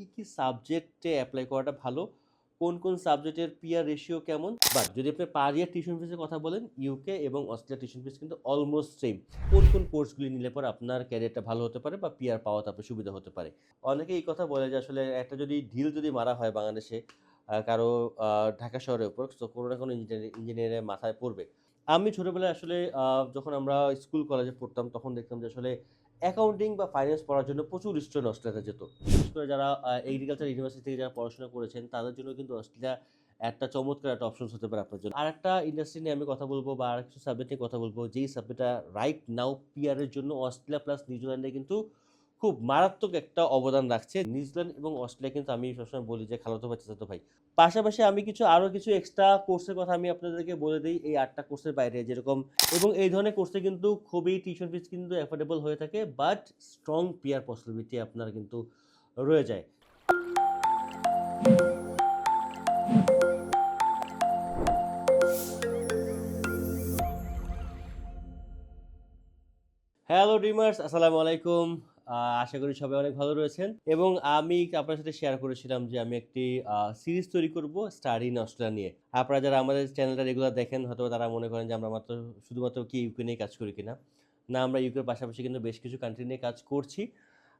কি কি সাবজেক্টে অ্যাপ্লাই করাটা ভালো? কোন কোন সাবজেক্টের পিয়ার রেশিও কেমন? বাট যদি আপনি পার ইয়ার টিউশন ফিসের কথা বলেন ইউকে এবং অস্ট্রেলিয়া টিউশন ফিস কিন্তু অলমোস্ট সেম কোন কোন কোর্সগুলি নিলে পর আপনার ক্যারিয়ারটা ভালো হতে পারে বা পিয়ার পাওয়াতে আপনার সুবিধা হতে পারে? অনেকে এই কথা বলে যে আসলে একটা যদি ঢিল যদি মারা হয় বাংলাদেশে কারও ঢাকা শহরের উপর, তো কোনো না কোনো ইঞ্জিনিয়ারিং ইঞ্জিনিয়ারের মাথায় পড়বে। আমি ছোটোবেলায় আসলে যখন আমরা স্কুল কলেজে পড়তাম, তখন দেখতাম যে আসলে অ্যাকাউন্টিং বা ফাইন্যান্স পড়ার জন্য প্রচুর স্টুডেন্ট অস্ট্রেলিয়াতে যেত। বিশেষ করে যারা এগ্রিকালচার ইউনিভার্সিটি থেকে যারা পড়াশোনা করেছেন, তাদের জন্য কিন্তু অস্ট্রেলিয়া একটা চমৎকার একটা অপশন হতে পারে আপনার জন্য। আর একটা ইন্ডাস্ট্রি নিয়ে আমি কথা বলব বা আর কিছু সাবজেক্ট নিয়ে কথা বলব, যেই সাবজেক্টটা রাইট নাও পিয়ারের জন্য অস্ট্রেলিয়া প্লাস নিউজিল্যান্ডে কিন্তু খুব মারাত্মক একটা অবদান রাখছে নিউজিল্যান্ড এবং অস্ট্রেলিয়া। কিন্তু আমি সবসময় বলি যে খালাতো ভাই চাচাতো ভাই। পাশাপাশি আমি কিছু আরও কিছু এক্সট্রা কোর্সের কথা আমি আপনাদেরকে বলে দিই। এই আটটা কোর্সের বাইরে যেরকম এবং এই ধরনের কোর্সে কিন্তু খুবই টিউশন ফিস কিন্তু অ্যাফোর্ডেবল হয়ে থাকে বাট স্ট্রং পিয়ার পসিবিলিটি আপনার কিন্তু রয়ে যায়। হ্যালো ড্রিমার্স আসসালামু আলাইকুম। আশা করি সবাই অনেক ভালো রয়েছেন। এবং আমি আপনার সাথে শেয়ার করেছিলাম যে আমি একটি সিরিজ তৈরি করব স্টাডি ইন অস্ট্রেলিয়া নিয়ে। আপনারা যারা আমাদের চ্যানেলটা রেগুলার দেখেন হয়তো তারা মনে করেন যে আমরা মাত্র শুধুমাত্র কি ইউকে নিয়ে কাজ করি কিনা। না, আমরা ইউকের পাশাপাশি কিন্তু বেশ কিছু কান্ট্রি নিয়ে কাজ করছি।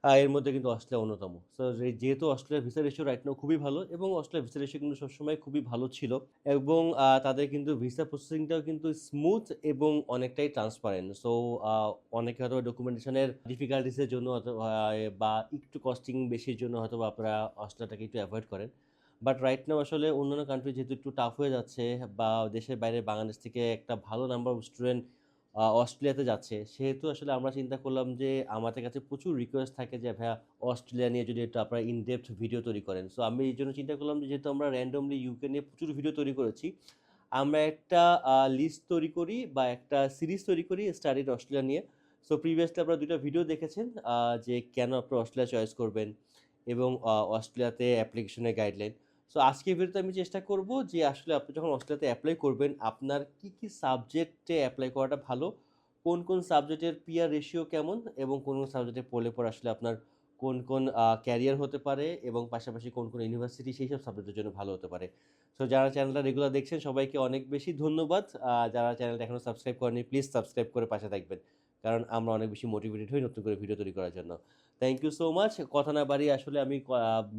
এর মধ্যে কিন্তু অস্ট্রেলিয়া অন্যতম। সো যেহেতু অস্ট্রেলিয়ার ভিসা রেশিও রাইট নাও খুবই ভালো এবং অস্ট্রেলিয়ার ভিসা রেশিও কিন্তু সবসময় খুবই ভালো ছিল এবং তাদের কিন্তু ভিসা প্রসেসিংটাও কিন্তু স্মুথ এবং অনেকটাই ট্রান্সপারেন্ট সো অনেকে হয়তো ডকুমেন্টেশনের ডিফিকাল্টিসের জন্য বা একটু কস্টিং বেশির জন্য হয়তো আপনারা অস্ট্রেলিয়াটাকে একটু অ্যাভয়েড করেন। বাট রাইট নাও আসলে অন্যান্য কান্ট্রি যেহেতু একটু টাফ হয়ে যাচ্ছে বা দেশের বাইরে বাংলাদেশ থেকে একটা ভালো নাম্বার অফ স্টুডেন্ট অস্ট্রেলিয়াতে যাচ্ছে। সেহেতু আসলে আমরা চিন্তা করলাম যে, আমাদের কাছে প্রচুর রিকোয়েস্ট থাকে যে, ভাইয়া, অস্ট্রেলিয়া নিয়ে যদি একটু আপনারা ইনডেপথ ভিডিও তৈরি করেন। সো আমি এই জন্য চিন্তা করলাম যে, যেহেতু আমরা র্যান্ডমলি ইউকে নিয়ে প্রচুর ভিডিও তৈরি করেছি, আমরা একটা লিস্ট তৈরি করি বা একটা সিরিজ তৈরি করি স্টাডিড অস্ট্রেলিয়া নিয়ে। সো প্রিভিয়াসলি আপনারা দুটো ভিডিও দেখেছেন যে কেন আপনারা অস্ট্রেলিয়া চয়েস করবেন এবং অস্ট্রেলিয়াতে অ্যাপ্লিকেশনের গাইডলাইন সো আজকের ভিডিওতে আমি চেষ্টা করব যে আসলে আপনি যখন অস্ট্রেলিয়াতে অ্যাপ্লাই করবেন, আপনার কি কি সাবজেক্টে অ্যাপ্লাই করাটা ভালো, কোন কোন সাবজেক্টের পিয়ার রেশিও কেমন এবং কোন কোন সাবজেক্টে পড়লে পর আসলে আপনার কোন কোন ক্যারিয়ার হতে পারে এবং পাশাপাশি কোন কোন ইউনিভার্সিটি সেই সব সাবজেক্টের জন্য ভালো হতে পারে। সো যারা চ্যানেলটা রেগুলার দেখছেন, সবাইকে অনেক বেশি ধন্যবাদ। যারা চ্যানেলটা এখনও সাবস্ক্রাইব করেনি প্লিজ সাবস্ক্রাইব করে পাশে থাকবেন। কারণ আমরা অনেক বেশি মোটিভেটেড হই নতুন করে ভিডিও তৈরি করার জন্য। থ্যাংক ইউ সো মাচ কথা না বাড়িয়ে আসলে আমি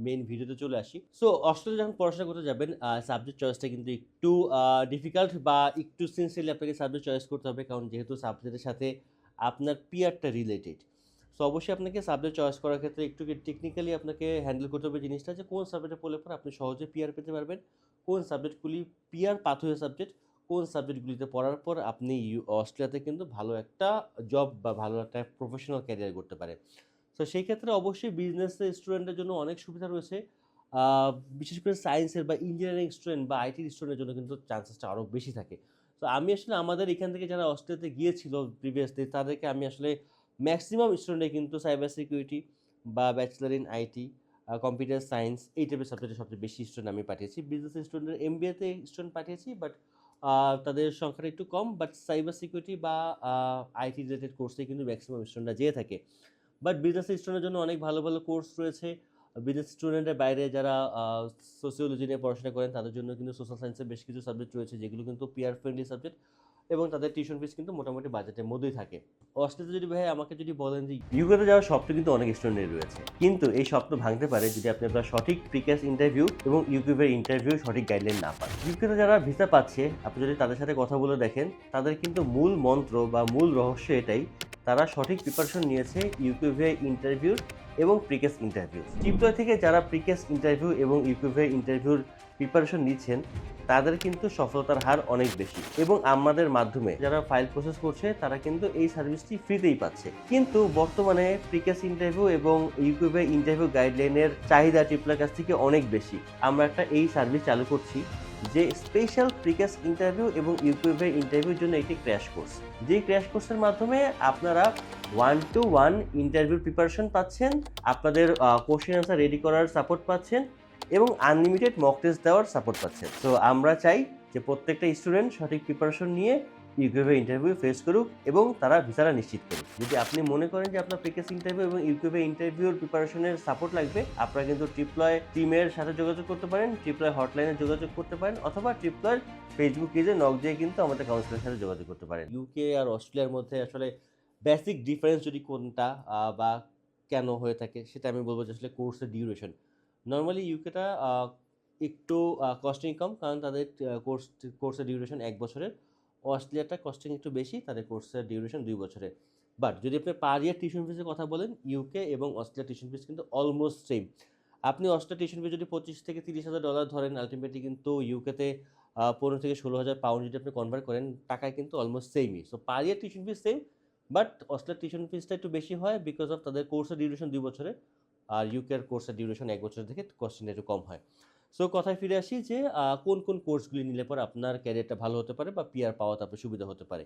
মেন ভিডিওতে চলে আসি। সো অস্ট্রেলিয়া যখন পড়াশোনা করতে যাবেন সাবজেক্ট চয়েসটা কিন্তু একটু ডিফিকাল্ট বা একটু সিনসিয়ারলি আপনাকে সাবজেক্ট চয়েস করতে হবে, কারণ যেহেতু সাবজেক্টের সাথে আপনার পিয়ারটা রিলেটেড সো অবশ্যই আপনাকে সাবজেক্ট চয়েস করার ক্ষেত্রে একটু টেকনিক্যালি আপনাকে হ্যান্ডেল করতে হবে জিনিসটা, যে কোন সাবজেক্টে পড়লে পর আপনি সহজে পিয়ার পেতে পারবেন, কোন সাবজেক্টগুলি পিয়ার পাথুয়ে সাবজেক্ট কোন সাবজেক্টগুলিতে পড়ার পর আপনি অস্ট্রেলিয়াতে কিন্তু ভালো একটা জব বা ভালো একটা প্রফেশনাল ক্যারিয়ার করতে পারে তো সেই ক্ষেত্রে অবশ্যই বিজনেসের স্টুডেন্টের জন্য অনেক সুবিধা রয়েছে। বিশেষ করে সায়েন্সের বা ইঞ্জিনিয়ারিং স্টুডেন্ট বা আইটি স্টুডেন্টের জন্য কিন্তু চান্সেসটা আরও বেশি থাকে। তো আমি আসলে আমাদের এখান থেকে যারা অস্ট্রেলিয়াতে গিয়েছিল প্রিভিয়াসলি তাদেরকে আমি আসলে ম্যাক্সিমাম স্টুডেন্টে কিন্তু সাইবার সিকিউরিটি বা bachelor in IT computer science এই টাইপের সাবজেক্টে সবচেয়ে বেশি স্টুডেন্ট আমি পাঠিয়েছি। বিজনেস স্টুডেন্টের এমবিএতে স্টুডেন্ট পাঠিয়েছি বাট তাদের সংখ্যাটা একটু কম বাট সাইবার সিকিউরিটি বা আইটি রিলেটেড কোর্সে কিন্তু ম্যাক্সিমাম স্টুডেন্টরা যেয়ে থাকে। বাট বিজনেস স্টুডেন্টের জন্য অনেক ভালো ভালো কোর্স রয়েছে। বিজনেস স্টুডেন্টের বাইরে যারা সোসিওলজি নিয়ে পড়াশোনা করেন, তাদের জন্য কিন্তু সোশ্যাল সায়েন্সের বেশ কিছু সাবজেক্ট রয়েছে, যেগুলো কিন্তু পিয়ার ফ্রেন্ডলি সাবজেক্ট এবং তাদের টিউশন ফিস কিন্তু মোটামুটি বাজেটের মধ্যেই থাকে। অস্ট্রেলিয়াতে যদি ভাই আমাকে যদি বলেন যে ইউকেতে যাওয়ার স্বপ্ন কিন্তু অনেক স্টুডেন্টের রয়েছে। কিন্তু এই স্বপ্ন ভাঙতে পারে যদি আপনি আপনার সঠিক প্রিকাস ইন্টারভিউ এবং ইউকিউবের ইন্টারভিউ সঠিক গাইডলাইন না পান। ইউকেতে যারা ভিসা পাচ্ছে, আপনি যদি তাদের সাথে কথা বলে দেখেন, তাদের কিন্তু মূল মন্ত্র বা মূল রহস্য এটাই, তারা সঠিক প্রিপারেশন নিয়েছে ইউকিউভে ইন্টারভিউ এবং প্রিকেস ইন্টারভিউ টিপটয় থেকে যারা প্রিকেস ইন্টারভিউ এবং ইউকিউভে ইন্টারভিউর প্রিপারেশন নিচ্ছেন, তাদের কিন্তু সফলতার হার অনেক বেশি। এবং আমাদের মাধ্যমে যারা ফাইল প্রসেস করছে, তারা কিন্তু এই সার্ভিসটি ফ্রিতেই পাচ্ছে। কিন্তু বর্তমানে প্রিকেস ইন্টারভিউ এবং ইউকিউবে ইন্টারভিউ গাইডলাইনের চাহিদা টিপলার কাছ থেকে অনেক বেশি। আমরা একটা এই সার্ভিস চালু করছি, যে স্পেশাল প্রিকাস ইন্টারভিউ এবং ইউকিউবে ইন্টারভিউর জন্য একটি ক্র্যাশ কোর্স যে ক্র্যাশ কোর্সের মাধ্যমে আপনারা one to one interview preparation পাচ্ছেন, আপনাদের কোশ্চেন আনসার রেডি করার সাপোর্ট পাচ্ছেন এবং আনলিমিটেড মক টেস্ট দেওয়ার সাপোর্ট পাচ্ছেন তো আমরা চাই যে প্রত্যেকটা স্টুডেন্ট সঠিক প্রিপারেশন নিয়ে ইউকিউবে ইন্টারভিউ ফেস করুক এবং তারা ভিসাটা নিশ্চিত করুক। যদি আপনি মনে করেন যে আপনার প্রিকেস ইন্টারভিউ এবং ইউকিউবে ইন্টারভিউর প্রিপারেশনের সাপোর্ট লাগবে, আপনারা কিন্তু ট্রিপ্লয় টিমের সাথে যোগাযোগ করতে পারেন ট্রিপ্লয় হটলাইনে যোগাযোগ করতে পারেন অথবা ট্রিপ্লয়ের ফেসবুক পেজে নক দিয়ে কিন্তু আমাদের কাউন্সিলের সাথে যোগাযোগ করতে পারেন। ইউকে আর অস্ট্রেলিয়ার মধ্যে আসলে বেসিক ডিফারেন্স যদি কোনটা বা কেন হয়ে থাকে সেটা আমি বলব যে আসলে কোর্সের ডিউরেশন নর্মালি ইউকেটা একটু কস্টিং কম, কারণ তাদের কোর্স কোর্সের ডিউরেশন এক বছরের। অস্ট্রেলিয়াটা কস্টিং একটু বেশি, তাদের কোর্সের ডিউরেশন দুই বছরের। বাট যদি আপনি পার ইয়ার টিউশন ফিসের কথা বলেন ইউকে এবং অস্ট্রেলিয়া টিউশন ফিস কিন্তু অলমোস্ট সেম আপনি অস্ট্রেলিয়া টিউশন ফিস যদি পঁচিশ থেকে তিরিশ হাজার ডলার ধরেন আলটিমেটলি কিন্তু ইউকেতে পনেরো থেকে ষোলো হাজার পাউন্ড যদি আপনি কনভার্ট করেন, টাকায় কিন্তু অলমোস্ট সেমই so per year tuition fees same but অস্ট্রেলিয়ার টিউশন ফিসটা একটু বেশি হয় বিকজ অফ তাদের কোর্সের ডিউরেশন দুই বছরের। আর ইউকের কোর্সের ডিউরেশন এক বছর থেকে কস্টিংটা একটু কম হয়। সো কথায় ফিরে আসি যে কোন কোন কোর্সগুলি নিলে পরে আপনার ক্যারিয়ারটা ভালো হতে পারে বা পিআর পাওয়াতে আপনার সুবিধা হতে পারে।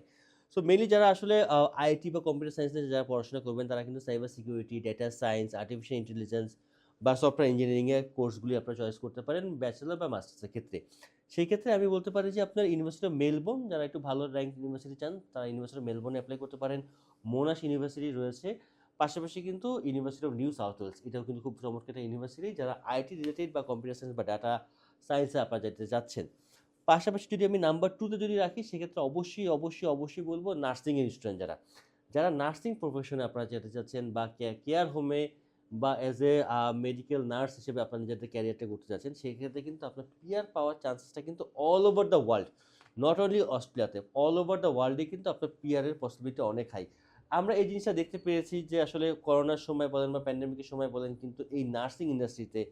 সো মেনলি যারা আসলে আইটি বা কম্পিউটার সায়েন্স নিয়ে যারা পড়াশোনা করবেন, তারা কিন্তু cyber security data science artificial intelligence বা সফটওয়্যার ইঞ্জিনিয়ারিংয়ের কোর্সগুলি আপনারা চয়েস করতে পারেন ব্যাচেলার বা মাস্টার্সের ক্ষেত্রে। সেই ক্ষেত্রে আমি বলতে পারি যে, আপনার ইউনিভার্সিটি অফ মেলবোর্ন যারা একটু ভালো র্যাঙ্ক ইউনিভার্সিটি চান, তারা ইউনিভার্সিটি অফ মেলবোর্নে অ্যাপ্লাই করতে পারেন। মোনাশ ইউনিভার্সিটি রয়েছে। পাশাপাশি কিন্তু university of New South Wales এটাও কিন্তু খুব চমৎকার ইউনিভার্সিটি যারা আইটি রিলেটেড বা কম্পিউটার সায়েন্স বা ডাটা সায়েন্সে আপনারা যেতে যাচ্ছেন। পাশাপাশি যদি আমি নাম্বার টুতে যদি রাখি, সেক্ষেত্রে অবশ্যই অবশ্যই অবশ্যই বলব নার্সিংয়ের স্টুডেন্ট যারা। যারা নার্সিং প্রফেশনে আপনারা যেতে চাচ্ছেন বা কেয়ার হোমে বা অ্যাজ এ মেডিকেল নার্স হিসেবে আপনার নিজেদের ক্যারিয়ারটা করতে যাচ্ছেন, সেক্ষেত্রে কিন্তু আপনার পিয়ার পাওয়ার চান্সেসটা কিন্তু all over the world not only অস্ট্রেলিয়াতে অল ওভার দ্য ওয়ার্ল্ডে কিন্তু আপনার পিয়ারের পসিবিলিটি অনেক হাই আমরা এই জিনিসটা দেখতে পেয়েছি যে আসলে করোনার সময় বলেন বা প্যান্ডেমিকের সময় বলেন কিন্তু এই নার্সিং ইন্ডাস্ট্রিতে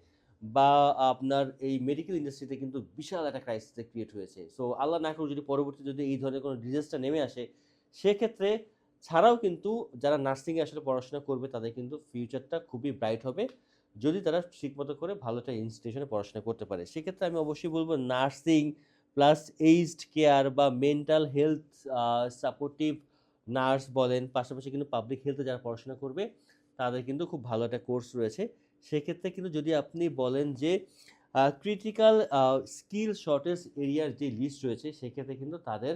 বা আপনার এই মেডিকেল ইন্ডাস্ট্রিতে কিন্তু বিশাল একটা ক্রাইসিস ক্রিয়েট হয়েছে। সো আল্লাহ না করুক যদি পরবর্তী যদি এই ধরনের কোনো ডিজাস্টার নেমে আসে, সেক্ষেত্রে ছাড়াও কিন্তু যারা নার্সিংয়ে আসলে পড়াশোনা করবে, তাদের কিন্তু ফিউচারটা খুবই ব্রাইট হবে। যদি তারা ঠিকমতো করে ভালো একটা ইনস্টিটিউশনে পড়াশোনা করতে পারে। সেক্ষেত্রে আমি অবশ্যই বলব নার্সিং প্লাস এইজড কেয়ার বা মেন্টাল হেলথ সাপোর্টিভ নার্স বলেন, পাশাপাশি কিন্তু পাবলিক হেলথে যারা পড়াশোনা করবে, তাদের কিন্তু খুব ভালো একটা কোর্স রয়েছে। সেক্ষেত্রে কিন্তু যদি আপনি বলেন যে ক্রিটিক্যাল স্কিল শর্টেজ এরিয়ার যে লিস্ট রয়েছে, সেক্ষেত্রে কিন্তু তাদের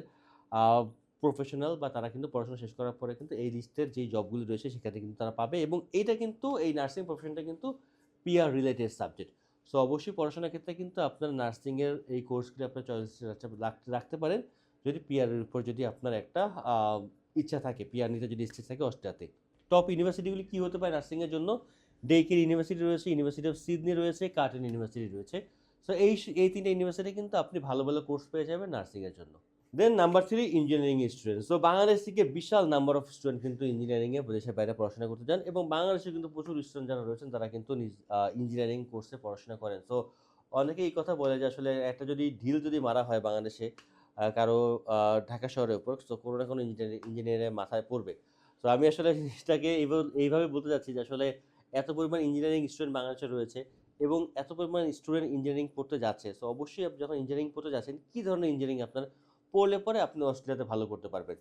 প্রফেশনাল বা তারা কিন্তু পড়াশোনা শেষ করার পরে কিন্তু এই লিস্টের যেই জবগুলি রয়েছে সেখানে কিন্তু তারা পাবে এবং এইটা কিন্তু এই নার্সিং প্রফেশনটা কিন্তু পিআর রিলেটেড সাবজেক্ট সো অবশ্যই পড়াশোনার ক্ষেত্রে কিন্তু আপনার নার্সিংয়ের এই কোর্সগুলি আপনার চয়েস রাখতে পারেন। যদি পিআরের উপর যদি আপনার একটা ইচ্ছা থাকে, পিয়ার নিতে যদি ইচ্ছা থাকে অস্ট্রেলিয়াতে টপ ইউনিভার্সিটিগুলি কী হতে পারে নার্সিংয়ের জন্য? ডেকের ইউনিভার্সিটি রয়েছে ইউনিভার্সিটি অফ সিডনি রয়েছে কার্টন ইউনিভার্সিটি রয়েছে। সো এই এই তিনটে ইউনিভার্সিটি কিন্তু আপনি ভালো ভালো কোর্স পেয়ে যাবেন নার্সিংয়ের জন্য। Then number three engineering student so Bangladesh থেকে বিশাল নাম্বার অফ স্টুডেন্ট কিন্তু ইঞ্জিনিয়ারিংয়ে দেশের বাইরে পড়াশোনা করতে যান এবং বাংলাদেশে কিন্তু প্রচুর স্টুডেন্ট যারা রয়েছেন, তারা কিন্তু ইঞ্জিনিয়ারিং কোর্সে পড়াশোনা করেন। সো অনেকে এই কথা বলে যে আসলে একটা যদি ঢিল যদি মারা হয় বাংলাদেশে কারও ঢাকা শহরের উপর। তো কোনো না কোনো ইঞ্জিনিয়ারিং ইঞ্জিনিয়ারের মাথায় পড়বে। তো আমি আসলে জিনিসটাকে এইভাবে বলতে চাচ্ছি যে আসলে এত পরিমাণ ইঞ্জিনিয়ারিং স্টুডেন্ট বাংলাদেশে রয়েছে এবং এত পরিমাণ স্টুডেন্ট ইঞ্জিনিয়ারিং পড়তে যাচ্ছে। সো অবশ্যই আপনি যখন ইঞ্জিনিয়ারিং পড়তে যাচ্ছেন, কী ধরনের ইঞ্জিনিয়ারিং আপনার? পড়লে পরে আপনি অস্ট্রেলিয়াতে ভালো করতে পারবেন।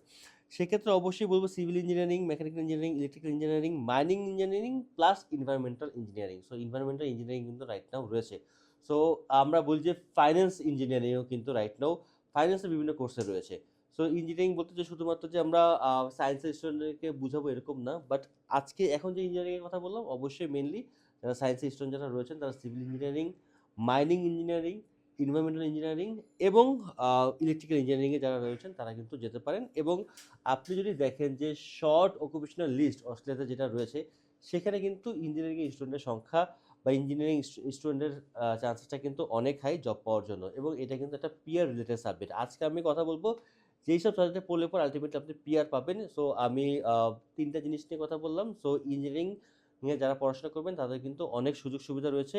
সেক্ষেত্রে অবশ্যই বলব civil engineering mechanical engineering electrical engineering mining engineering plus environmental engineering so environmental engineering কিন্তু রাইট নাও রয়েছে। সো আমরা বলি যে ফাইন্যান্স ইঞ্জিনিয়ারিংও কিন্তু রাইট নাও ফাইন্যান্সের বিভিন্ন কোর্সে রয়েছে। সো ইঞ্জিনিয়ারিং বলতে যে শুধুমাত্র যে আমরা সায়েন্সের স্টুডেন্টকে বুঝাবো এরকম না বাট আজকে এখন যে ইঞ্জিনিয়ারিংয়ের কথা বললাম, অবশ্যই মেনলি যারা সায়েন্সের স্টুডেন্ট যারা রয়েছেন, তারা civil engineering mining engineering environmental engineering এবং ইলেকট্রিক্যাল ইঞ্জিনিয়ারিংয়ে যারা রয়েছেন, তারা কিন্তু যেতে পারেন। এবং আপনি যদি দেখেন যে শর্ট অকুপেশনাল লিস্ট অস্ট্রেলিয়াতে যেটা রয়েছে, সেখানে কিন্তু ইঞ্জিনিয়ারিং স্টুডেন্টের সংখ্যা বা ইঞ্জিনিয়ারিং স্টুডেন্টের চান্সেসটা কিন্তু অনেক হাই জব পাওয়ার জন্য এবং এটা কিন্তু একটা পিয়ার রিলেটেড সাবজেক্ট আজকে আমি কথা বলব যেই সব সাবজেক্টে পড়লে পর আলটিমেটলি আপনি পিয়ার পাবেন। সো আমি তিনটা জিনিস নিয়ে কথা বললাম। সো ইঞ্জিনিয়ারিং নিয়ে যারা পড়াশোনা করবেন, তাদের কিন্তু অনেক সুযোগ সুবিধা রয়েছে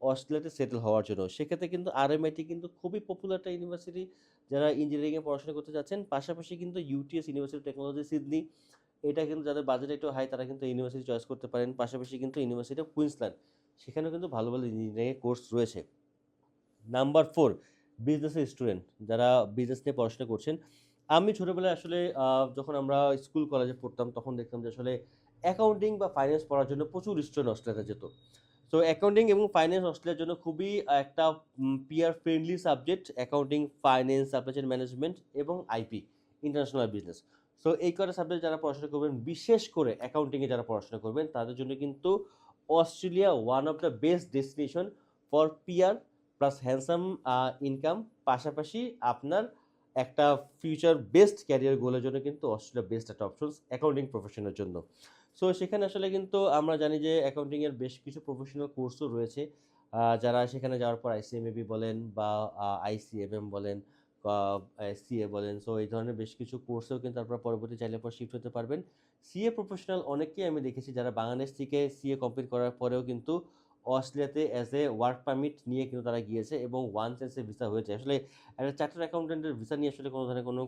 অস্ট্রেলিয়াতে সেটেল হওয়ার জন্য। সেক্ষেত্রে কিন্তু আরএমআইটি কিন্তু খুবই পপুলার একটা ইউনিভার্সিটি যারা ইঞ্জিনিয়ারিংয়ে পড়াশোনা করতে যাচ্ছেন। পাশাপাশি কিন্তু ইউটিএস ইউনিভার্সিটি টেকনোলজি সিডনি এটা কিন্তু যাদের বাজেট একটু হাই তারা কিন্তু ইউনিভার্সিটি চয়েস করতে পারেন। পাশাপাশি কিন্তু ইউনিভার্সিটি অফ কুইন্সল্যান্ড সেখানেও কিন্তু ভালো ভালো ইঞ্জিনিয়ারিং কোর্স রয়েছে। নাম্বার ফোর বিজনেসের স্টুডেন্ট যারা বিজনেস নিয়ে পড়াশোনা করছেন। আমি ছোটোবেলায় আসলে যখন আমরা স্কুল কলেজে পড়তাম, তখন দেখতাম যে আসলে অ্যাকাউন্টিং বা ফাইন্যান্স পড়ার জন্য প্রচুর স্টুডেন্ট অস্ট্রেলিয়াতে যেত। সো অ্যাকাউন্টিং এবং ফাইন্যান্স অস্ট্রেলিয়ার জন্য খুবই একটা PR friendly subject accounting finance supply chain management এবং আইপি ইন্টারন্যাশনাল বিজনেস সো এই কটা সাবজেক্ট যারা পড়াশোনা করবেন, বিশেষ করে অ্যাকাউন্টিংয়ে যারা পড়াশোনা করবেন, তাদের জন্য কিন্তু Australia one of the best destination for PR plus handsome income পাশাপাশি আপনার একটা ফিউচার বেস্ট ক্যারিয়ার গোলের জন্য কিন্তু অস্ট্রেলিয়া বেস্ট একটা অপশনস অ্যাকাউন্টিং প্রফেশনের জন্য। সো সেখানে আসলে কিন্তু আমরা জানি যে অ্যাকাউন্টিংয়ের বেশ কিছু প্রফেশনাল কোর্সও রয়েছে যারা সেখানে যাওয়ার পর আইসিএমএবি বলেন বা আইসিএমএম বলেন সিএ বলেন। সো এই ধরনের বেশ কিছু কোর্সেও কিন্তু আপনারা পরবর্তী চাইলে পর শিফট হতে পারবেন। সিএ প্রফেশনাল অনেকেই আমি দেখেছি যারা বাংলাদেশ থেকে সিএ কমপ্লিট করার পরেও কিন্তু অস্ট্রেলিয়াতে অ্যাজ এ ওয়ার্ক পারমিট নিয়ে কিন্তু তারা গিয়েছে এবং ওয়ান চান্সে ভিসা হয়েছে। আসলে একটা চার্টার অ্যাকাউন্টেন্টের ভিসা নিয়ে আসলে কোনো ধরনের কোনো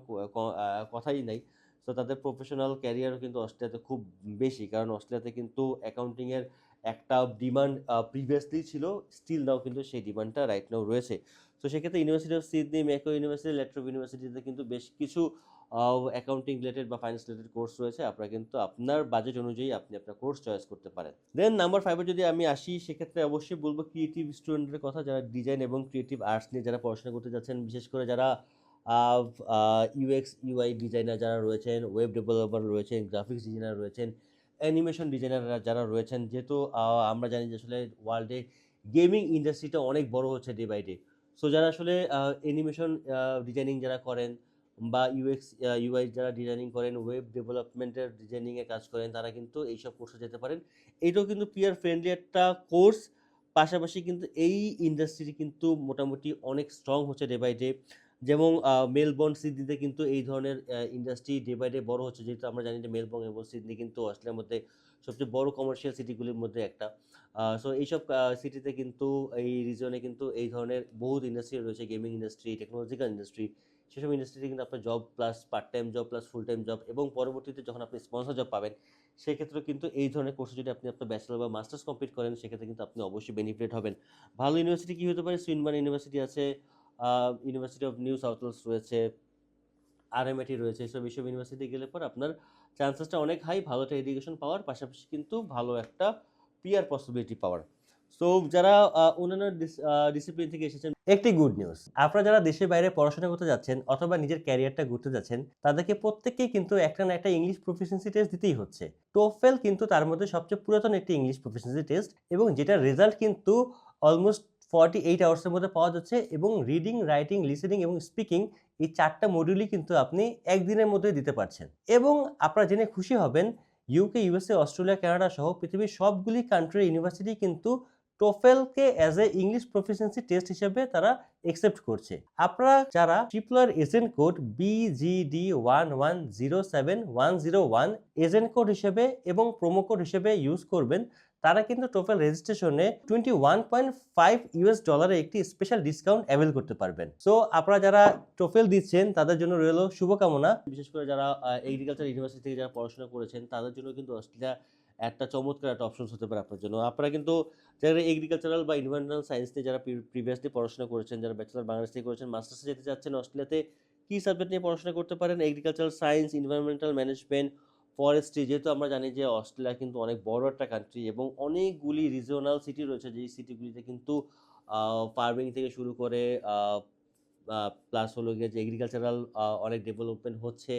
কথাই নাই। সো তাদের প্রফেশনাল ক্যারিয়ারও কিন্তু অস্ট্রেলিয়াতে খুব বেশি, কারণ অস্ট্রেলিয়াতে কিন্তু অ্যাকাউন্টিংয়ের একটা ডিমান্ড প্রিভিয়াসলি ছিল স্টিল নাও কিন্তু সেই ডিমান্ডটা রাইট নাও রয়েছে। তো সেক্ষেত্রে ইউনিভার্সিটি অফ সিডনি মেকো ইউনিভার্সিটি লেট্রপ ইউনিভার্সিটিতে কিন্তু বেশ কিছু অ্যাকাউন্টিং রিলেটেড বা ফাইন্যান্স রিলেটেড কোর্স রয়েছে। আপনারা কিন্তু আপনার বাজেট অনুযায়ী আপনি আপনার কোর্স চয়েস করতে পারেন। দেন নাম্বার ফাইভে যদি আমি আসি, সেক্ষেত্রে অবশ্যই বলব ক্রিয়েটিভ স্টুডেন্টের কথা, যারা ডিজাইন এবং ক্রিয়েটিভ আর্টস নিয়ে যারা পড়াশোনা করতে যাচ্ছেন, বিশেষ করে যারা ইউএক্স ইউআই ডিজাইনার যারা রয়েছেন ওয়েব ডেভেলপার রয়েছেন গ্রাফিক্স ডিজাইনার রয়েছেন অ্যানিমেশন ডিজাইনার যারা রয়েছেন, যেহেতু আমরা জানি যে আসলে ওয়ার্ল্ডে গেমিং ইন্ডাস্ট্রিটা অনেক বড় হচ্ছে ডে বাই ডে সো যারা আসলে অ্যানিমেশন ডিজাইনিং যারা করেন বা ইউএক্স ইউআই যারা ডিজাইনিং করেন ওয়েব ডেভেলপমেন্টের ডিজাইনিংয়ে কাজ করেন, তারা কিন্তু এইসব কোর্সে যেতে পারেন। এইটাও কিন্তু পিয়ার ফ্রেন্ডলি একটা কোর্স পাশাপাশি কিন্তু এই ইন্ডাস্ট্রি কিন্তু মোটামুটি অনেক স্ট্রং হচ্ছে ডে বাই ডে যেমন মেলবোর্ন সিডনিতে কিন্তু এই ধরনের ইন্ডাস্ট্রি ডে বাই ডে বড় হচ্ছে। যেহেতু আমরা জানি যে মেলবোর্ন এবং সিডনি কিন্তু অস্ট্রেলিয়ার মধ্যে সবচেয়ে বড় কমার্শিয়াল সিটিগুলির মধ্যে একটা। সো এইসব সিটিতে কিন্তু এই রিজনে কিন্তু এই ধরনের বহুত ইন্ডাস্ট্রি রয়েছে গেমিং ইন্ডাস্ট্রি টেকনোলজিক্যাল ইন্ডাস্ট্রি সেসব ইন্ডাস্ট্রিতে কিন্তু আপনার job plus part time job plus full time job এবং পরবর্তীতে যখন আপনি স্পন্সর জব পাবেন সেক্ষেত্রে কিন্তু এই ধরনের কোর্সে যদি আপনি আপনার ব্যাচেলর বা মাস্টার্স কমপ্লিট করেন, সেক্ষেত্রে কিন্তু আপনি অবশ্যই বেনিফিট হবেন। ভালো ইউনিভার্সিটি কী হতে পারে? সুইনবার্ন ইউনিভার্সিটি আছে university of New South Wales রয়েছে আরএমআইটি রয়েছে, এসব এইসব ইউনিভার্সিটি গেলে পর আপনার চান্সেসটা অনেক হাই ভালো একটা এডুকেশন পাওয়ার পাশাপাশি কিন্তু ভালো একটা পিয়ার পসিবিলিটি পাওয়ার সো যারা অন্যান্য ডিসিপ্লিন থেকে এসেছেন, একটি গুড নিউজ আপনারা যারা দেশের বাইরে পড়াশোনা করতে যাচ্ছেন অথবা নিজের ক্যারিয়ারটা ঘুরতে যাচ্ছেন, তাদেরকে প্রত্যেককেই কিন্তু একটা না একটা ইংলিশ প্রফিসিয়েন্সি টেস্ট দিতেই হচ্ছে। টোফেল কিন্তু তার মধ্যে সবচেয়ে পুরাতন একটি ইংলিশ প্রফিসিয়েন্সি টেস্ট এবং যেটার রেজাল্ট কিন্তু অলমোস্ট ফর্টি এইট আওয়ার্সের মধ্যে পাওয়া যাচ্ছে এবং রিডিং রাইটিং লিসেনিং এবং স্পিকিং এই চারটা মডিউলই কিন্তু আপনি একদিনের মধ্যে দিতে পারছেন। এবং আপনারা জেনে খুশি হবেন ইউকে ইউএসএ অস্ট্রেলিয়া কানাডা সহ পৃথিবীর সবগুলি কান্ট্রির ইউনিভার্সিটি কিন্তু টোফেলকে as a English proficiency test হিসেবে তারা অ্যাকসেপ্ট করছে। আপনারা যারা Tripler agent code BGD one one zero seven one zero one agent code হিসেবে এবং প্রোমো কোড হিসেবে ইউজ করবেন তারা কিন্তু TOEFL রেজিস্ট্রেশনে twenty one point five US ডলারে একটি স্পেশাল ডিসকাউন্ট অ্যাভেল করতে পারবেন। সো আপনারা যারা টোফেল দিচ্ছেন, তাদের জন্য রইল শুভকামনা। বিশেষ করে যারা এগ্রিকালচার ইউনিভার্সিটি থেকে যারা পড়াশোনা করেছেন, তাদের জন্য কিন্তু অস্ট্রেলিয়া একটা চমৎকার একটা অপশন হতে পারে আপনার জন্য। আপনারা কিন্তু যারা এগ্রিকালচারাল বা ইনভারনমেন্টাল সায়েন্স নিয়ে যারা প্রিভিয়াসলি পড়াশোনা করেছেন, যারা ব্যাচেলার বাংলাদেশ থেকে করেছেন মাস্টার্সে যেতে চাচ্ছেন অস্ট্রেলিয়াতে, কী সাবজেক্ট নিয়ে পড়াশোনা করতে পারেন? Agricultural science environmental management forestry যেহেতু আমরা জানি যে অস্ট্রেলিয়া কিন্তু অনেক বড় একটা কান্ট্রি এবং অনেকগুলি রিজিওনাল সিটি রয়েছে, যেই সিটিগুলিতে কিন্তু ফার্মিং থেকে শুরু করে প্লাস হলো গিয়ে যে এগ্রিকালচারাল অনেক ডেভেলপমেন্ট হচ্ছে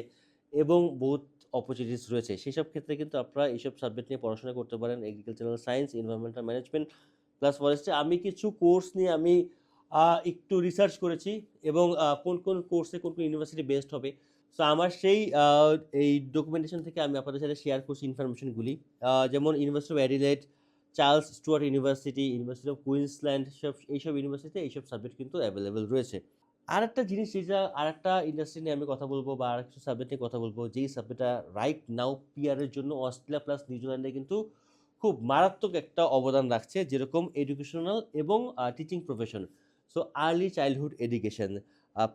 এবং বহুত অপরচুনিটিস রয়েছে। সেসব ক্ষেত্রে কিন্তু আপনারা এইসব সাবজেক্ট নিয়ে পড়াশোনা করতে পারেন agricultural science environmental management plus ফরেস্টে আমি কিছু কোর্স নিয়ে আমি একটু রিসার্চ করেছি এবং কোন কোন কোর্সে কোন কোন ইউনিভার্সিটি বেস্ট হবে। সো আমার সেই এই ডকুমেন্টেশন থেকে আমি আপনাদের সাথে শেয়ার করছি ইনফরমেশনগুলি যেমন university of Adelaide Charles Sturt university university of Queensland সব, এইসব ইউনিভার্সিটিতে এইসব সাবজেক্ট কিন্তু অ্যাভেলেবেল রয়েছে। আর একটা জিনিস যেটা আর একটা ইন্ডাস্ট্রি নিয়ে আমি কথা বলব বা আর কিছু সাবজেক্ট নিয়ে কথা বলব, যেই সাবজেক্টটা রাইট নাও পিয়ারের জন্য অস্ট্রেলিয়া প্লাস নিউজিল্যান্ডে কিন্তু খুব মারাত্মক একটা অবদান রাখছে, যেরকম এডুকেশনাল এবং teaching profession so early childhood education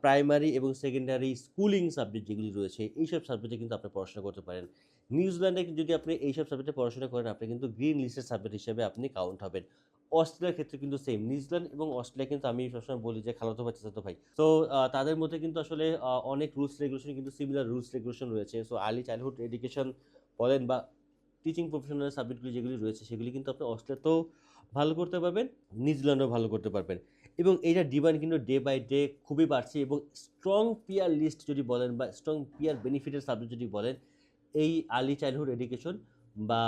primary এবং সেকেন্ডারি স্কুলিং সাবজেক্ট যেগুলি রয়েছে, এইসব সাবজেক্টে কিন্তু আপনি পড়াশোনা করতে পারেন। নিউজিল্যান্ডে যদি আপনি এইসব সাবজেক্টে পড়াশোনা করেন, আপনি কিন্তু গ্রিন লিস্টের সাবজেক্ট হিসেবে আপনি কাউন্ট হবেন। অস্ট্রেলিয়ার ক্ষেত্রে কিন্তু সেম নিউজিল্যান্ড এবং অস্ট্রেলিয়া কিন্তু আমি সবসময় বলি যে, খালাতো ভাই, চাচাতো ভাই। তো তাদের মধ্যে কিন্তু আসলে অনেক রুলস রেগুলেশন কিন্তু সিমিলার রুলস রেগুলেশন রয়েছে। সো আর্লি চাইল্ডহুড এডুকেশন বলেন বা টিচিং প্রফেশনাল সাবজেক্টগুলি যেগুলি রয়েছে, সেগুলি কিন্তু আপনি অস্ট্রেলিয়াতেও ভালো করতে পারবেন নিউজিল্যান্ডেও ভালো করতে পারবেন। এবং এইটা ডিমান্ড কিন্তু ডে বাই ডে খুবই বাড়ছে এবং স্ট্রং পিয়ার লিস্ট যদি বলেন বা স্ট্রং পিয়ার বেনিফিটের সাবজেক্ট যদি বলেন, এই আর্লি চাইল্ডহুড এডুকেশন বা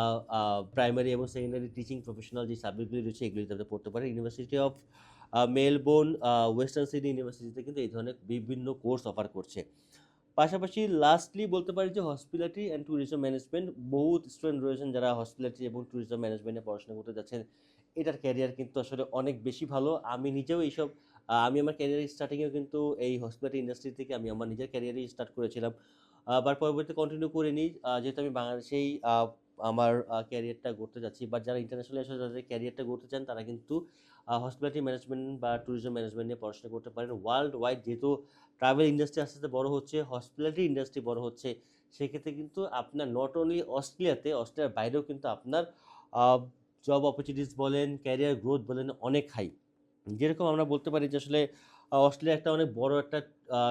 প্রাইমারি এবং সেকেন্ডারি টিচিং প্রফেশনাল যে সাবজেক্টগুলি রয়েছে, এগুলি আপনি পড়তে পারেন university of Melbourne Western Sydney ইউনিভার্সিটিতে কিন্তু এই ধরনের বিভিন্ন কোর্স অফার করছে। পাশাপাশি লাস্টলি বলতে পারি যে হসপিটালিটি অ্যান্ড ট্যুরিজম ম্যানেজমেন্ট বহুত স্টুডেন্ট রয়েছেন যারা হসপিটালিটি এবং ট্যুরিজম ম্যানেজমেন্টে পড়াশোনা করতে যাচ্ছেন। এটার ক্যারিয়ার কিন্তু আসলে অনেক বেশি ভালো। আমি নিজেও এইসব আমি আমার ক্যারিয়ার স্টার্টিংয়েও কিন্তু এই হসপিটালিটি ইন্ডাস্ট্রি থেকে আমি আমার নিজের ক্যারিয়ারই স্টার্ট করেছিলাম। আবার পরবর্তীতে কন্টিনিউ করে নিই। যেহেতু আমি বাংলাদেশেই আমার ক্যারিয়ারটা করতে যাচ্ছি। বা যারা ইন্টারন্যাশনাল এসে যাদের ক্যারিয়ারটা করতে চান, তারা কিন্তু হসপিটালিটি ম্যানেজমেন্ট বা ট্যুরিজম ম্যানেজমেন্ট নিয়ে পড়াশোনা করতে পারেন। ওয়ার্ল্ড ওয়াইড যেহেতু ট্রাভেল ইন্ডাস্ট্রি আস্তে আস্তে বড় হচ্ছে হসপিটালিটি ইন্ডাস্ট্রি বড় হচ্ছে, সেক্ষেত্রে কিন্তু আপনার নট অনলি অস্ট্রেলিয়াতে, অস্ট্রেলিয়ার বাইরেও কিন্তু আপনার জব অপরচুনিটিস বলেন ক্যারিয়ার গ্রোথ বলেন, অনেক হাই যেরকম আমরা বলতে পারি যে আসলে অস্ট্রেলিয়া একটা অনেক বড় একটা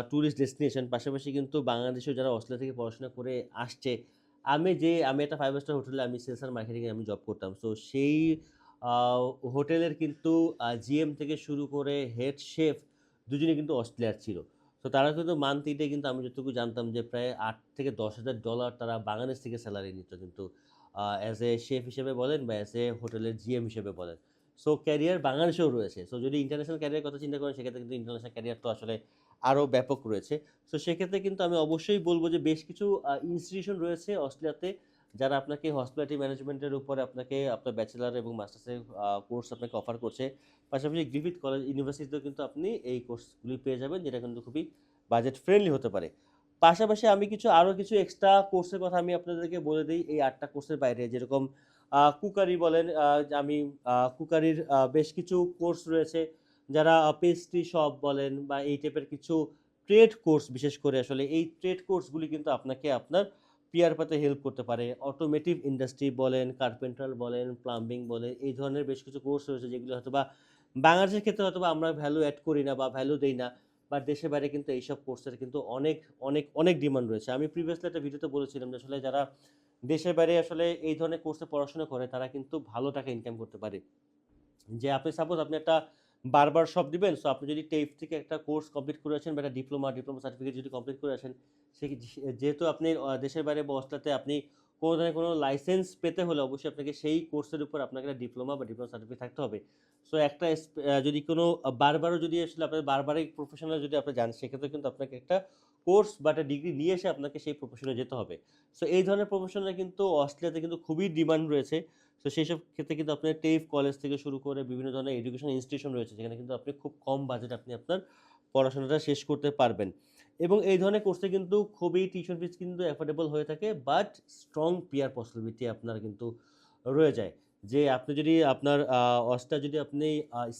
ট্যুরিস্ট ডেস্টিনেশন পাশাপাশি কিন্তু বাংলাদেশেও যারা অস্ট্রেলিয়া থেকে পড়াশোনা করে আসছে, আমি যে, আমি একটা ফাইভ স্টার হোটেলে আমি সেলস আর মার্কেটিংয়ে আমি জব করতাম। সো সেই হোটেলের কিন্তু জিএম থেকে শুরু করে হেড শেফ দুজনে কিন্তু অস্ট্রেলিয়ার ছিল। তো তারা কিন্তু মান্থ ইটে কিন্তু আমি যতটুকু জানতাম যে প্রায় আট থেকে দশ হাজার ডলার তারা বাংলাদেশ থেকে স্যালারি নিত কিন্তু। অ্যাজ এ শেফ হিসেবে বলেন বা অ্যাজ এ হোটেলের জিএম হিসেবে বলেন। সো ক্যারিয়ার বাংলাদেশেও রয়েছে। সো যদি ইন্টারন্যাশনাল ক্যারিয়ার কথা চিন্তা করেন, সেক্ষেত্রে কিন্তু ইন্টারন্যাশনাল ক্যারিয়ার তো আসলে আরও ব্যাপক রয়েছে। সো সেক্ষেত্রে কিন্তু আমি অবশ্যই বলব যে বেশ কিছু ইনস্টিটিউশন রয়েছে অস্ট্রেলিয়াতে যারা আপনাকে হসপিটালিটি ম্যানেজমেন্টের উপরে আপনাকে, আপনার ব্যাচেলার এবং মাস্টার্সের কোর্স আপনাকে অফার করছে। পাশাপাশি গ্রিফিথ কলেজ ইউনিভার্সিটিতেও কিন্তু আপনি এই কোর্সগুলি পেয়ে যাবেন, যেটা কিন্তু খুবই বাজেট ফ্রেন্ডলি হতে পারে। পাশাপাশি আমি কিছু আরও কিছু এক্সট্রা কোর্সের কথা আমি আপনাদেরকে বলে দিই এই আটটা কোর্সের বাইরে। যেরকম কুকারি বলেন আমি কুকারির বেশ কিছু কোর্স রয়েছে। যারা পেস্ট্রি শপ বলেন বা এই টাইপের কিছু ট্রেড কোর্স বিশেষ করে আসলে এই ট্রেড কোর্সগুলি কিন্তু আপনাকে আপনার পিয়ার পাতে হেল্প করতে পারে। অটোমেটিভ ইন্ডাস্ট্রি বলেন কার্পেন্টার বলেন প্লাম্বিং বলেন, এই ধরনের বেশ কিছু কোর্স রয়েছে যেগুলো হয়তো বা বাংলাদেশের ক্ষেত্রে হয়তো আমরা ভ্যালু অ্যাড করি না বা ভ্যালু দেই না। বাট দেশের বাইরে কিন্তু এইসব কোর্সের কিন্তু অনেক অনেক অনেক ডিমান্ড রয়েছে। আমি প্রিভিয়াসলি একটা ভিডিওতে বলেছিলাম যে আসলে যারা দেশের বাইরে আসলে এই ধরনের কোর্সে পড়াশোনা করে, তারা কিন্তু ভালো টাকা ইনকাম করতে পারে। যে আপনি সাপোজ আপনি একটা বারবার সব দিবেন সো আপনি যদি টেপ থেকে একটা কোর্স কমপ্লিট করে আসেন বা একটা ডিপ্লোমা ডিপ্লোমা সার্টিফিকেট যদি কমপ্লিট করে আসেন, সে যেহেতু আপনি দেশের বাইরে বা অস্ট্রেলিয়াতে আপনি কোনো ধরনের কোনো লাইসেন্স পেতে হলে অবশ্যই আপনাকে সেই কোর্সের উপর আপনাকে একটা ডিপ্লোমা বা ডিপ্লোমা সার্টিফিকেট থাকতে হবে। সো একটা যদি কোনো বারবারও যদি আসলে আপনার বারবারই প্রফেশনাল যদি আপনি যান, সেক্ষেত্রে কিন্তু আপনাকে একটা কোর্স বা একটা ডিগ্রি নিয়ে এসে আপনাকে সেই প্রফেশনে যেতে হবে। সো এই ধরনের প্রফেশনে কিন্তু অস্ট্রেলিয়াতে কিন্তু খুবই ডিমান্ড রয়েছে। তো সেই সব ক্ষেত্রে কিন্তু আপনার টেফ কলেজ থেকে শুরু করে বিভিন্ন ধরনের এডুকেশন ইনস্টিটিউশন রয়েছে, যেখানে কিন্তু আপনি খুব কম বাজেট আপনি আপনার পড়াশোনাটা শেষ করতে পারবেন। এবং এই ধরনের কোর্সে কিন্তু খুবই টিউশন ফিস কিন্তু অ্যাফোর্ডেবল হয়ে থাকে বাট স্ট্রং পিয়ার পসিবিলিটি আপনার কিন্তু রয়ে যায়। যে আপনি যদি আপনার অস্টা যদি আপনি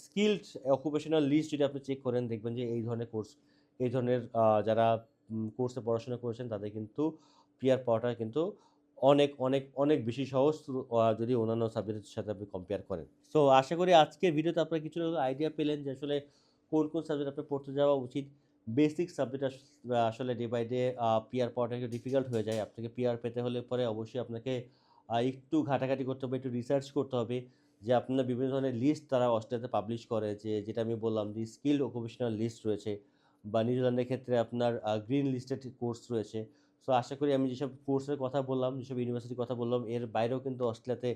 স্কিলড অকুপেশনাল লিস্ট যদি আপনি চেক করেন, দেখবেন যে এই ধরনের কোর্স এই ধরনের যারা কোর্সে পড়াশোনা করেছেন, তাদের কিন্তু পিয়ার পাওয়াটা কিন্তু অনেক অনেক অনেক বেশি সহজ যদি অন্যান্য সাবজেক্টের সাথে আপনি কম্পেয়ার করেন। সো আশা করি আজকের ভিডিওতে আপনারা কিছু আইডিয়া পেলেন যে আসলে কোন কোন সাবজেক্ট আপনার পড়তে যাওয়া উচিত। বেসিক সাবজেক্ট আসলে ডে বাই ডে পিয়ার পাওয়াটা একটু ডিফিকাল্ট হয়ে যায়। আপনাকে পিয়ার পেতে হলে পরে অবশ্যই আপনাকে একটু ঘাটাঘাটি করতে হবে, একটু রিসার্চ করতে হবে যে আপনার বিভিন্ন ধরনের লিস্ট তারা অস্ট্রেলিয়াতে পাবলিশ করে যে, যেটা আমি বললাম যে স্কিল অকুপেশনাল লিস্ট রয়েছে বা নিউজিল্যান্ডের ক্ষেত্রে আপনার গ্রিন লিস্টেড কোর্স রয়েছে। সো আশা করি আমি যেসব কোর্সের কথা বললাম, যেসব ইউনিভার্সিটির কথা বললাম, এর বাইরেও কিন্তু অস্ট্রেলিয়াতে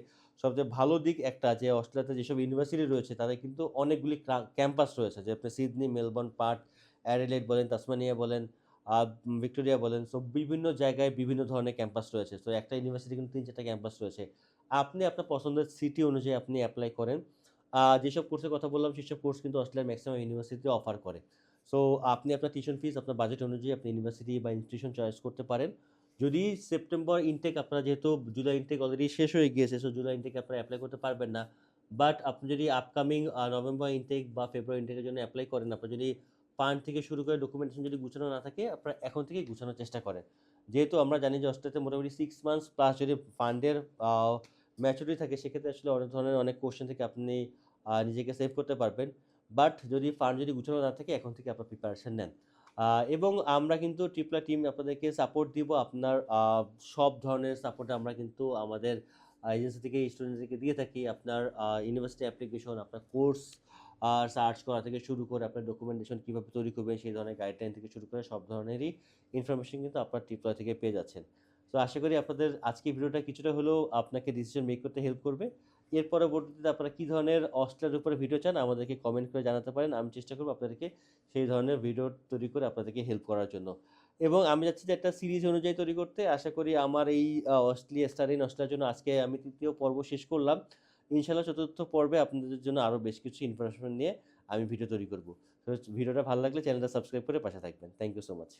সবচেয়ে ভালো দিক একটা যে, অস্ট্রেলিয়াতে যেসব ইউনিভার্সিটি রয়েছে, তাদের কিন্তু অনেকগুলি ক্যাম্পাস রয়েছে। যে আপনি সিডনি মেলবোর্ন পার্ট অ্যাডিলেড বলেন, তাসমানিয়া বলেন ভিক্টোরিয়া বলেন, সো বিভিন্ন জায়গায় বিভিন্ন ধরনের ক্যাম্পাস রয়েছে। তো একটা ইউনিভার্সিটি কিন্তু তিন চারটা ক্যাম্পাস রয়েছে। আপনি আপনার পছন্দের সিটি অনুযায়ী আপনি অ্যাপ্লাই করেন। যেসব কোর্সের কথা বললাম, সেসব কোর্স কিন্তু অস্ট্রেলিয়ার ম্যাক্সিমাম ইউনিভার্সিটিতে অফার করে। সো আপনি আপনার টিউশন ফিস আপনার বাজেট অনুযায়ী আপনি ইউনিভার্সিটি বা ইনস্টিটিউশন চয়েস করতে পারেন। যদি সেপ্টেম্বর ইনটেক আপনারা যেহেতু জুলাই ইনটেক অলরেডি শেষ হয়ে গিয়েছে, সো জুলাই ইনটেক আপনারা অ্যাপ্লাই করতে পারবেন না। বাট আপনি যদি আপকামিং নভেম্বর ইনটেক বা ফেব্রুয়ারি ইনটেকের জন্য অ্যাপ্লাই করেন, আপনার যদি ফান্ড থেকে শুরু করে ডকুমেন্টেশন যদি গুছানো না থাকে, আপনারা এখন থেকেই গুছানোর চেষ্টা করেন। যেহেতু আমরা জানি যে অস্ট্রেলিয়াতে মোটামুটি সিক্স মান্থস প্লাস যদি ফান্ডের ম্যাচুরিটি থাকে, সেক্ষেত্রে আসলে অনেক ধরনের অনেক কোশ্চেন থেকে আপনি নিজেকে সেভ করতে পারবেন। বাট যদি ফান্ড যদি গুছানো না থাকে, এখন থেকে আপনার প্রিপারেশন নেন। এবং আমরা কিন্তু ট্রিপলা টিম আপনাদেরকে সাপোর্ট দিব। আপনার সব ধরনের সাপোর্ট আমরা কিন্তু আমাদের এজেন্সি থেকে স্টুডেন্টদেরকে দিয়ে থাকি। আপনার ইউনিভার্সিটি অ্যাপ্লিকেশন আপনার কোর্স আর সার্চ করা থেকে শুরু করে আপনার ডকুমেন্টেশন কীভাবে তৈরি করবেন, সেই ধরনের গাইডলাইন থেকে শুরু করে সব ধরনেরই ইনফরমেশন কিন্তু আপনার টিপটয় থেকে পেয়ে যাচ্ছেন। তো আশা করি আপনাদের আজকে ভিডিওটা কিছুটা হলেও আপনাকে ডিসিশন মেক করতে হেল্প করবে। এর পরবর্তীতে আপনারা কী ধরনের অস্ট্রেলের উপরে ভিডিও চান, আমাদেরকে কমেন্ট করে জানাতে পারেন। আমি চেষ্টা করব আপনাদেরকে সেই ধরনের ভিডিও তৈরি করে আপনাদেরকে হেল্প করার জন্য। এবং আমি যাচ্ছি যে একটা সিরিজ অনুযায়ী তৈরি করতে। আশা করি আমার এই অস্ট্রেলিয়া স্টারিন অস্ট্রেলিয়ার জন্য আজকে আমি তৃতীয় পর্ব শেষ করলাম। ইনশাল্লাহ চতুর্থ পর্বে আপনাদের জন্য আরও বেশ কিছু ইনফরমেশন নিয়ে আমি ভিডিও তৈরি করব। ভিডিওটা ভালো লাগলে চ্যানেলটা সাবস্ক্রাইব করে পাশে থাকবেন। Thank you so much